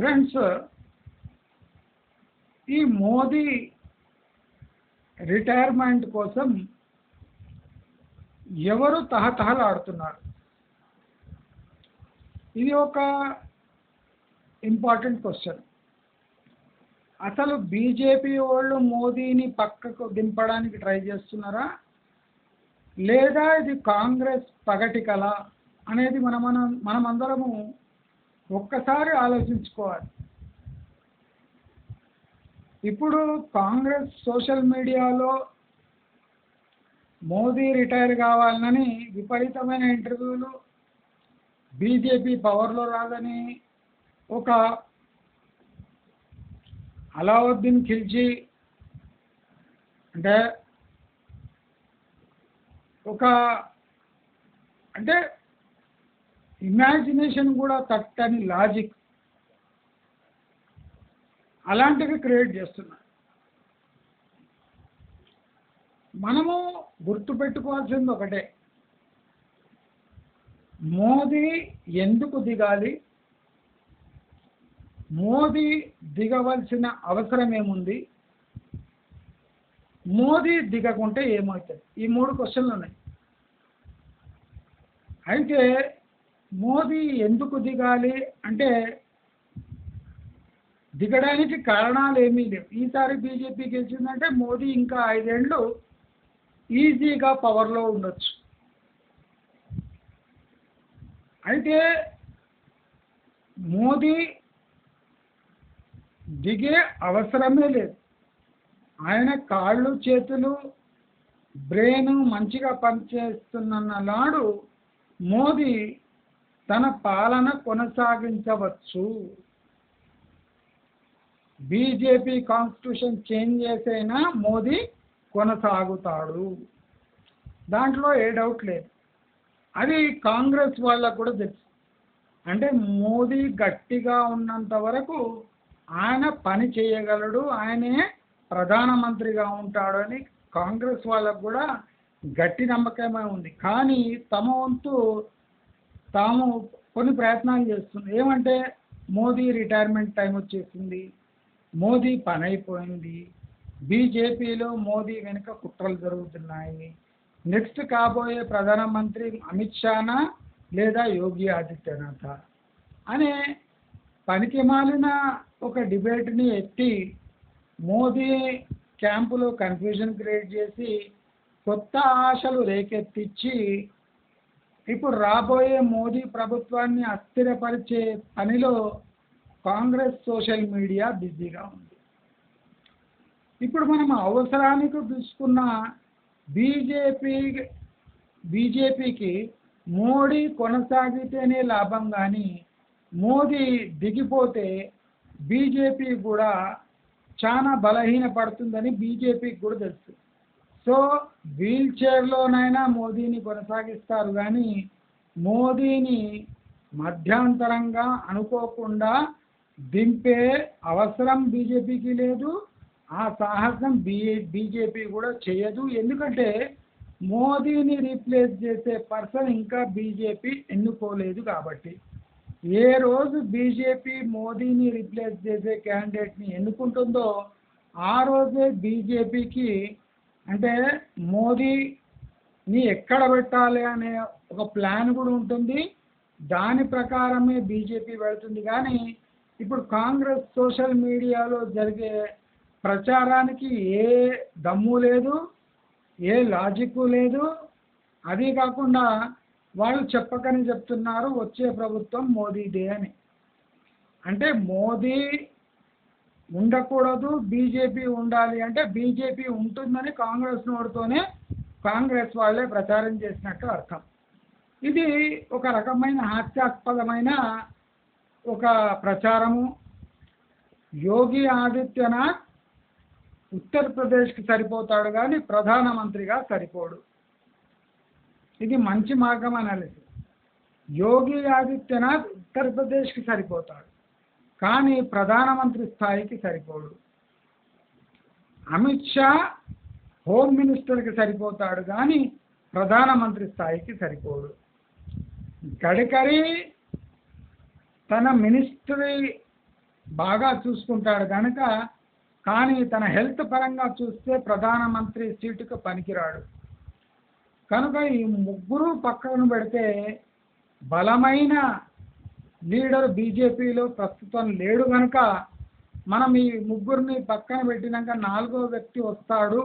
Friends ఈ Modi retirement కోసం ఎవరు తహతహలాడుతున్నారు ఇది ఒక ఇంపార్టెంట్ క్వశ్చన్ అసలు బీజేపీ వాళ్ళు మోదీని పక్కకు దింపడానికి ట్రై చేస్తున్నారా? లేదా ఇది కాంగ్రెస్ పగటి కళ అనేది మనం మనం మనమందరము ఒక్కసారి ఆలోచించుకోవాలి. ఇప్పుడు కాంగ్రెస్ సోషల్ మీడియాలో మోదీ రిటైర్ కావాలని విపరీతమైన ఇంటర్వ్యూలు బీజేపీ పవర్లో రాదని ఒక అలావుద్దీన్ ఖిల్జీ అంటే ఒక అంటే ఇమాజినేషన్ కూడా తట్టని లాజిక్ అలాంటివి క్రియేట్ చేస్తున్నారు మనము గుర్తుపెట్టుకోవాల్సింది ఒకటే. మోదీ ఎందుకు దిగాలి? మోదీ దిగవలసిన అవసరం ఏముంది? మోదీ దిగకుంటే ఏమవుతుంది? ఈ మూడు క్వశ్చన్లు ఉన్నాయి. అయితే మోదీ ఎందుకు దిగాలి అంటే దిగడానికి కారణాలు ఏమీ లేవు. ఈసారి బీజేపీ గెలిచిందంటే మోదీ ఇంకా ఐదేండ్లు ఈజీగా పవర్లో ఉండొచ్చు. అయితే మోదీ దిగే అవసరమే లేదు. ఆయన కాళ్ళు చేతులు బ్రెయిన్ మంచిగా పనిచేస్తున్న నాడు మోదీ తన పాలన కొనసాగించవచ్చు. బీజేపీ కాన్స్టిట్యూషన్ చేంజ్ చేసైనా మోదీ కొనసాగుతాడు. దాంట్లో ఏ డౌట్ లేదు. అది కాంగ్రెస్ వాళ్ళకు కూడా తెలుసు. అంటే మోదీ గట్టిగా ఉన్నంత వరకు ఆయన పని చేయగలడు ఆయనే ప్రధానమంత్రిగా ఉంటాడు అని కాంగ్రెస్ వాళ్ళకు కూడా గట్టి నమ్మకమే ఉంది. కానీ తమ వంతు తాము కొన్ని ప్రయత్నాలు చేస్తుంది ఏమంటే మోదీ రిటైర్మెంట్ టైం వచ్చేసింది. మోదీ పని అయిపోయింది. బీజేపీలో మోదీ వెనుక కుట్రలు జరుగుతున్నాయి. నెక్స్ట్ కాబోయే ప్రధానమంత్రి అమిత్ షానా లేదా యోగి ఆదిత్యనాథ అనే పనికి మాలిన ఒక డిబేట్ని ఎత్తి మోదీ క్యాంపులో కన్ఫ్యూజన్ క్రియేట్ చేసి కొత్త ఆశలు రేకెత్తించి ఇప్పుడు రాబోయే మోదీ ప్రభుత్వాన్ని అస్థిరపరిచే పనిలో కాంగ్రెస్ సోషల్ మీడియా బిజీగా ఉంది. ఇప్పుడు మనం అవసరానికి తీసుకున్న బీజేపీ బీజేపీకి మోడీ కొనసాగితేనే లాభం కానీ మోదీ దిగిపోతే బీజేపీ కూడా చాలా బలహీన పడుతుందని బీజేపీకి కూడా తెలుసు. సో వీల్ చైర్లోనైనా మోదీని కొనసాగిస్తారు కానీ మోదీని మధ్యాంతరంగా అనుకోకుండా దింపే అవసరం బీజేపీకి లేదు ఆ సాహసం బీ బీజేపీ కూడా చేయదు. ఎందుకంటే మోదీని రీప్లేస్ చేసే పర్సన్ ఇంకా బీజేపీ ఎన్నుకోలేదు కాబట్టి. ఏ రోజు బీజేపీ మోదీని రీప్లేస్ చేసే క్యాండిడేట్ని ఎన్నుకుంటుందో ఆ రోజే బీజేపీకి అంటే మోదీని ఎక్కడ పెట్టాలి అనే ఒక ప్లాన్ కూడా ఉంటుంది. దాని ప్రకారమే బీజేపీ వెళుతుంది. కానీ ఇప్పుడు కాంగ్రెస్ సోషల్ మీడియాలో జరిగే ప్రచారానికి ఏ దమ్ము లేదు ఏ లాజిక్ లేదు. అది కాకుండా వాళ్ళు చెప్పకని చెప్తున్నారు వచ్చే ప్రభుత్వం మోదీదే అని. అంటే మోదీ ఉండకూడదు బీజేపీ ఉండాలి అంటే బీజేపీ ఉంటుందని కాంగ్రెస్ నోడుతోనే కాంగ్రెస్ వాళ్ళే ప్రచారం చేసినట్టు అర్థం. ఇది ఒక రకమైన హాస్యాస్పదమైన ఒక ప్రచారము. యోగి ఆదిత్యనాథ్ ఉత్తరప్రదేశ్కి సరిపోతాడు కానీ ప్రధానమంత్రిగా సరిపోడు. ఇది మంచి మార్గం అనాలిసిస్. యోగి ఆదిత్యనాథ్ ఉత్తరప్రదేశ్కి సరిపోతాడు. కానీ ప్రధానమంత్రి స్థాయికి సరిపోడు. అమిత్ షా హోమ్ మినిస్టర్కి సరిపోతాడు కానీ ప్రధానమంత్రి స్థాయికి సరిపోడు. గడ్కరీ తన మినిస్ట్రీ బాగా చూసుకుంటాడు కనుక కానీ తన హెల్త్ పరంగా చూస్తే ప్రధానమంత్రి సీటుకు పనికిరాడు. కనుక ఈ ముగ్గురు పక్కన పెడితే బలమైన లీడర్ బీజేపీలో ప్రస్తుతం లేడు కనుక మనం ఈ ముగ్గురిని పక్కన పెట్టినాక నాలుగో వ్యక్తి వస్తాడు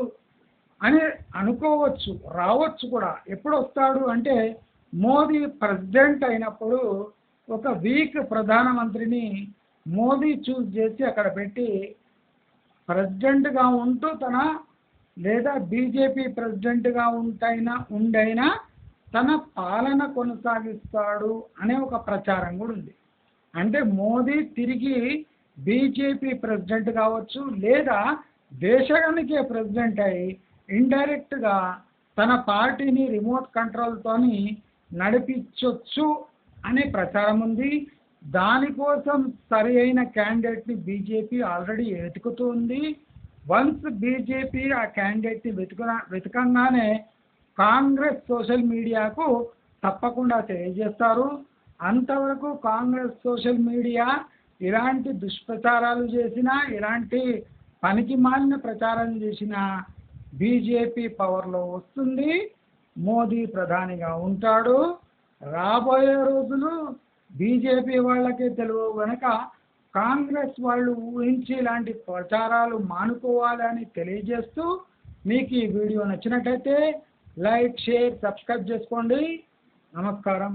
అని అనుకోవచ్చు రావచ్చు కూడా. ఎప్పుడు వస్తాడు అంటే మోదీ ప్రెసిడెంట్ అయినప్పుడు ఒక వీక్ ప్రధానమంత్రిని మోదీ చూస్ చేసి అక్కడ పెట్టి ప్రెసిడెంట్గా ఉంటూ తన లేదా బీజేపీ ప్రెసిడెంట్గా ఉంటైనా ఉండైనా తన పాలన కొనసాగిస్తాడు అనే ఒక ప్రచారం కూడా ఉంది. అంటే మోదీ తిరిగి బీజేపీ ప్రెసిడెంట్ కావచ్చు లేదా దేశానికే ప్రెసిడెంట్ అయి ఇండైరెక్ట్గా తన పార్టీని రిమోట్ కంట్రోల్తోని నడిపించవచ్చు అనే ప్రచారం ఉంది. దానికోసం సరి అయిన క్యాండిడేట్ని బీజేపీ ఆల్రెడీ వెతుకుతుంది వన్స్ బీజేపీ ఆ క్యాండిడేట్ని వెతుకున వెతకంగానే కాంగ్రెస్ సోషల్ మీడియాకు తప్పకుండా తెలియజేస్తారు. అంతవరకు కాంగ్రెస్ సోషల్ మీడియా ఎలాంటి దుష్ప్రచారాలు చేసినా ఎలాంటి పనికి మాలిన ప్రచారం చేసిన బీజేపీ పవర్లో వస్తుంది. మోదీ ప్రధానిగా ఉంటాడు. రాబోయే రోజులు బీజేపీ వాళ్ళకే తెలుగు కనుక కాంగ్రెస్ వాళ్ళు ఊహించి ఇలాంటి ప్రచారాలు మానుకోవాలని తెలియజేస్తూ మీకు ఈ వీడియో నచ్చినట్టయితే లైక్ షేర్ సబ్స్క్రైబ్ చేసుకోండి. నమస్కారం.